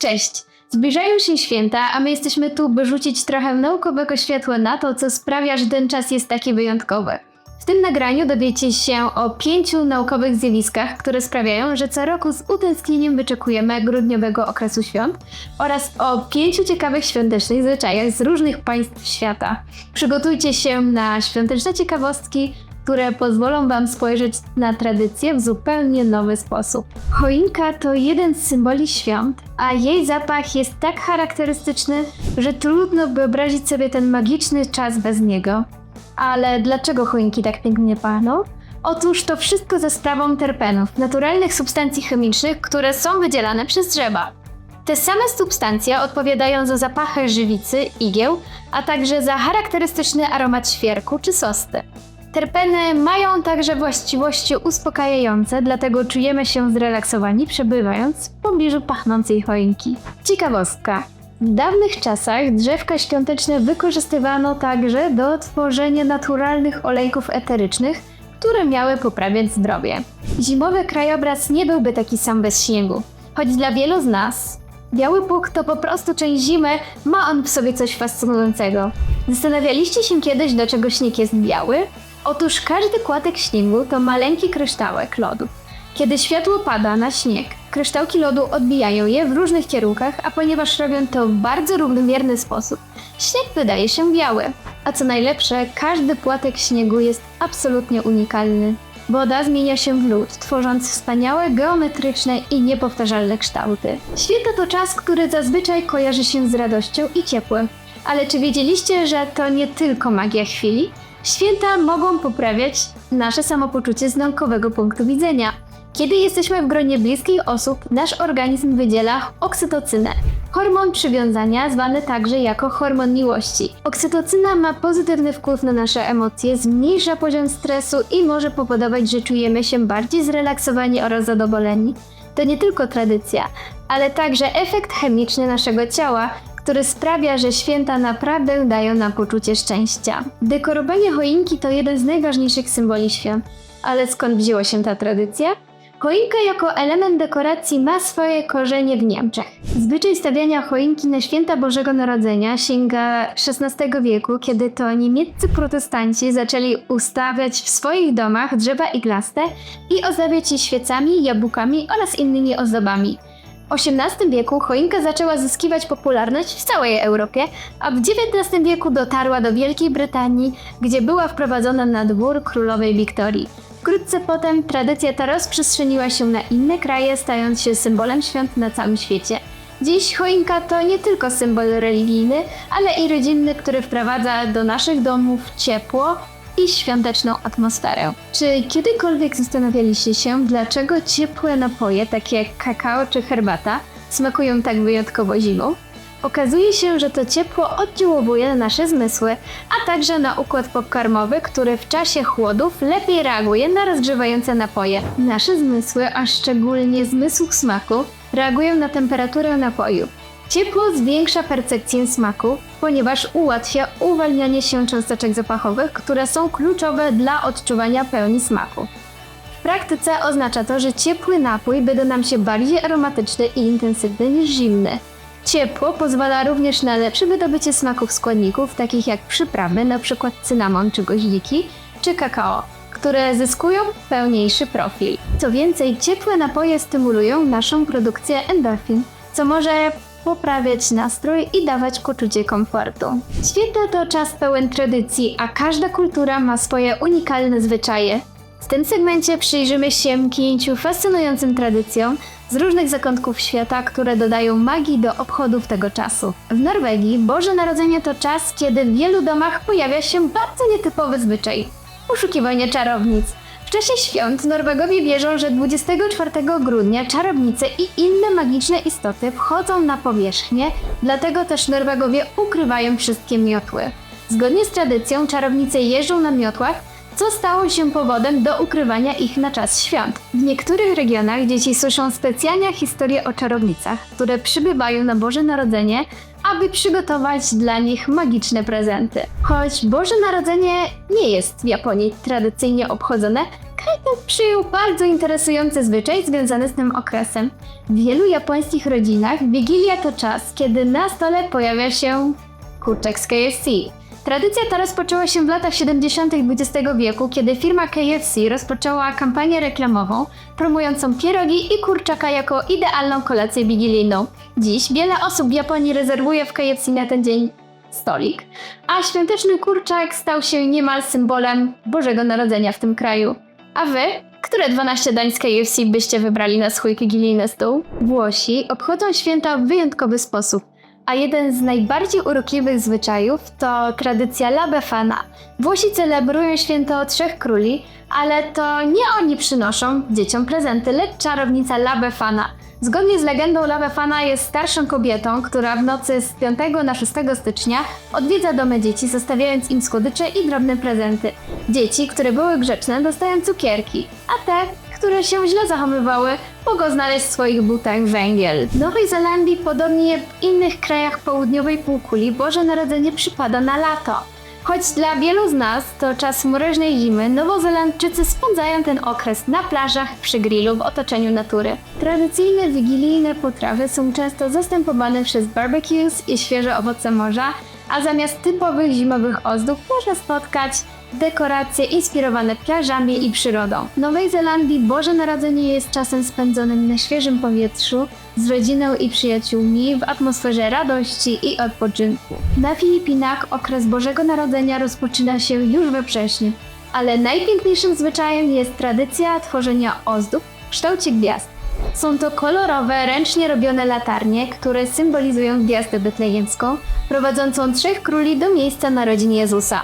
Cześć! Zbliżają się święta, a my jesteśmy tu, by rzucić trochę naukowego światła na to, co sprawia, że ten czas jest taki wyjątkowy. W tym nagraniu dowiecie się o pięciu naukowych zjawiskach, które sprawiają, że co roku z utęsknieniem wyczekujemy grudniowego okresu świąt oraz o pięciu ciekawych świątecznych zwyczajach z różnych państw świata. Przygotujcie się na świąteczne ciekawostki, które pozwolą Wam spojrzeć na tradycję w zupełnie nowy sposób. Choinka to jeden z symboli świąt, a jej zapach jest tak charakterystyczny, że trudno wyobrazić sobie ten magiczny czas bez niego. Ale dlaczego choinki tak pięknie pachną? Otóż to wszystko za sprawą terpenów, naturalnych substancji chemicznych, które są wydzielane przez drzewa. Te same substancje odpowiadają za zapachy żywicy, igieł, a także za charakterystyczny aromat świerku czy sosty. Terpeny mają także właściwości uspokajające, dlatego czujemy się zrelaksowani przebywając w pobliżu pachnącej choinki. Ciekawostka. W dawnych czasach drzewka świąteczne wykorzystywano także do tworzenia naturalnych olejków eterycznych, które miały poprawiać zdrowie. Zimowy krajobraz nie byłby taki sam bez śniegu, choć dla wielu z nas biały puk to po prostu część zimy, ma on w sobie coś fascynującego. Zastanawialiście się kiedyś, dlaczego śnieg jest biały? Otóż każdy kłatek śniegu to maleńki kryształek lodu. Kiedy światło pada na śnieg, kryształki lodu odbijają je w różnych kierunkach, a ponieważ robią to w bardzo równomierny sposób, śnieg wydaje się biały. A co najlepsze, każdy płatek śniegu jest absolutnie unikalny. Woda zmienia się w lód, tworząc wspaniałe, geometryczne i niepowtarzalne kształty. Święta to czas, który zazwyczaj kojarzy się z radością i ciepłem. Ale czy wiedzieliście, że to nie tylko magia chwili? Święta mogą poprawiać nasze samopoczucie z naukowego punktu widzenia. Kiedy jesteśmy w gronie bliskich osób, nasz organizm wydziela oksytocynę, hormon przywiązania zwany także jako hormon miłości. Oksytocyna ma pozytywny wpływ na nasze emocje, zmniejsza poziom stresu i może powodować, że czujemy się bardziej zrelaksowani oraz zadowoleni. To nie tylko tradycja, ale także efekt chemiczny naszego ciała, który sprawia, że święta naprawdę dają nam poczucie szczęścia. Dekorowanie choinki to jeden z najważniejszych symboli świąt. Ale skąd wzięła się ta tradycja? Choinka jako element dekoracji ma swoje korzenie w Niemczech. Zwyczaj stawiania choinki na święta Bożego Narodzenia sięga XVI wieku, kiedy to niemieccy protestanci zaczęli ustawiać w swoich domach drzewa iglaste i ozdabiać je świecami, jabłkami oraz innymi ozdobami. W XVIII wieku choinka zaczęła zyskiwać popularność w całej Europie, a w XIX wieku dotarła do Wielkiej Brytanii, gdzie była wprowadzona na dwór królowej Wiktorii. Wkrótce potem tradycja ta rozprzestrzeniła się na inne kraje, stając się symbolem świąt na całym świecie. Dziś choinka to nie tylko symbol religijny, ale i rodzinny, który wprowadza do naszych domów ciepło i świąteczną atmosferę. Czy kiedykolwiek zastanawialiście się, dlaczego ciepłe napoje, takie jak kakao czy herbata, smakują tak wyjątkowo zimą? Okazuje się, że to ciepło oddziałuje na nasze zmysły, a także na układ pokarmowy, który w czasie chłodów lepiej reaguje na rozgrzewające napoje. Nasze zmysły, a szczególnie zmysł smaku, reagują na temperaturę napoju. Ciepło zwiększa percepcję smaku, ponieważ ułatwia uwalnianie się cząsteczek zapachowych, które są kluczowe dla odczuwania pełni smaku. W praktyce oznacza to, że ciepły napój będzie nam się bardziej aromatyczny i intensywny niż zimny. Ciepło pozwala również na lepsze wydobycie smaków składników, takich jak przyprawy, np. cynamon czy goździki, czy kakao, które zyskują pełniejszy profil. Co więcej, ciepłe napoje stymulują naszą produkcję endorfin, co może poprawiać nastrój i dawać poczucie komfortu. Święta to czas pełen tradycji, a każda kultura ma swoje unikalne zwyczaje. W tym segmencie przyjrzymy się pięciu fascynującym tradycjom z różnych zakątków świata, które dodają magii do obchodów tego czasu. W Norwegii Boże Narodzenie to czas, kiedy w wielu domach pojawia się bardzo nietypowy zwyczaj poszukiwanie czarownic. W czasie świąt Norwegowie wierzą, że 24 grudnia czarownice i inne magiczne istoty wchodzą na powierzchnię, dlatego też Norwegowie ukrywają wszystkie miotły. Zgodnie z tradycją czarownice jeżdżą na miotłach, co stało się powodem do ukrywania ich na czas świąt. W niektórych regionach dzieci słyszą specjalne historie o czarownicach, które przybywają na Boże Narodzenie, aby przygotować dla nich magiczne prezenty. Choć Boże Narodzenie nie jest w Japonii tradycyjnie obchodzone, Kajtek przyjął bardzo interesujący zwyczaj związany z tym okresem. W wielu japońskich rodzinach Wigilia to czas, kiedy na stole pojawia się kurczak z KFC. Tradycja ta rozpoczęła się w latach 70. XX wieku, kiedy firma KFC rozpoczęła kampanię reklamową promującą pierogi i kurczaka jako idealną kolację wigilijną. Dziś wiele osób w Japonii rezerwuje w KFC na ten dzień stolik, a świąteczny kurczak stał się niemal symbolem Bożego Narodzenia w tym kraju. A wy? Które 12 dań z KFC byście wybrali na swój wigilijny stół? Włosi obchodzą święta w wyjątkowy sposób, a jeden z najbardziej urokliwych zwyczajów to tradycja La Befana. Włosi celebrują święto Trzech Króli, ale to nie oni przynoszą dzieciom prezenty, lecz czarownica La Befana. Zgodnie z legendą La Befana jest starszą kobietą, która w nocy z 5 na 6 stycznia odwiedza domy dzieci, zostawiając im słodycze i drobne prezenty. Dzieci, które były grzeczne, dostają cukierki, a te, które się źle zachowywały, mogą znaleźć w swoich butach węgiel. W Nowej Zelandii, podobnie w innych krajach południowej półkuli, Boże Narodzenie przypada na lato. Choć dla wielu z nas to czas mroźnej zimy, Nowozelandczycy spędzają ten okres na plażach, przy grillu, w otoczeniu natury. Tradycyjne wigilijne potrawy są często zastępowane przez barbecues i świeże owoce morza, a zamiast typowych zimowych ozdób można spotkać dekoracje inspirowane plażami i przyrodą. W Nowej Zelandii Boże Narodzenie jest czasem spędzonym na świeżym powietrzu, z rodziną i przyjaciółmi, w atmosferze radości i odpoczynku. Na Filipinach okres Bożego Narodzenia rozpoczyna się już we wrześniu, ale najpiękniejszym zwyczajem jest tradycja tworzenia ozdób w kształcie gwiazd. Są to kolorowe, ręcznie robione latarnie, które symbolizują gwiazdę betlejemską, prowadzącą trzech króli do miejsca narodzin Jezusa.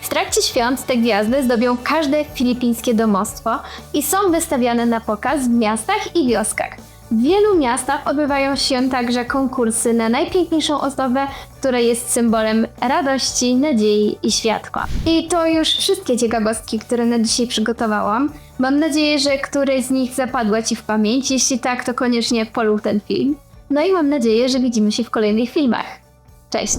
W trakcie świąt te gwiazdy zdobią każde filipińskie domostwo i są wystawiane na pokaz w miastach i wioskach. W wielu miastach odbywają się także konkursy na najpiękniejszą ozdobę, która jest symbolem radości, nadziei i światła. I to już wszystkie ciekawostki, które na dzisiaj przygotowałam. Mam nadzieję, że któreś z nich zapadła Ci w pamięć. Jeśli tak, to koniecznie polub ten film. No i mam nadzieję, że widzimy się w kolejnych filmach. Cześć!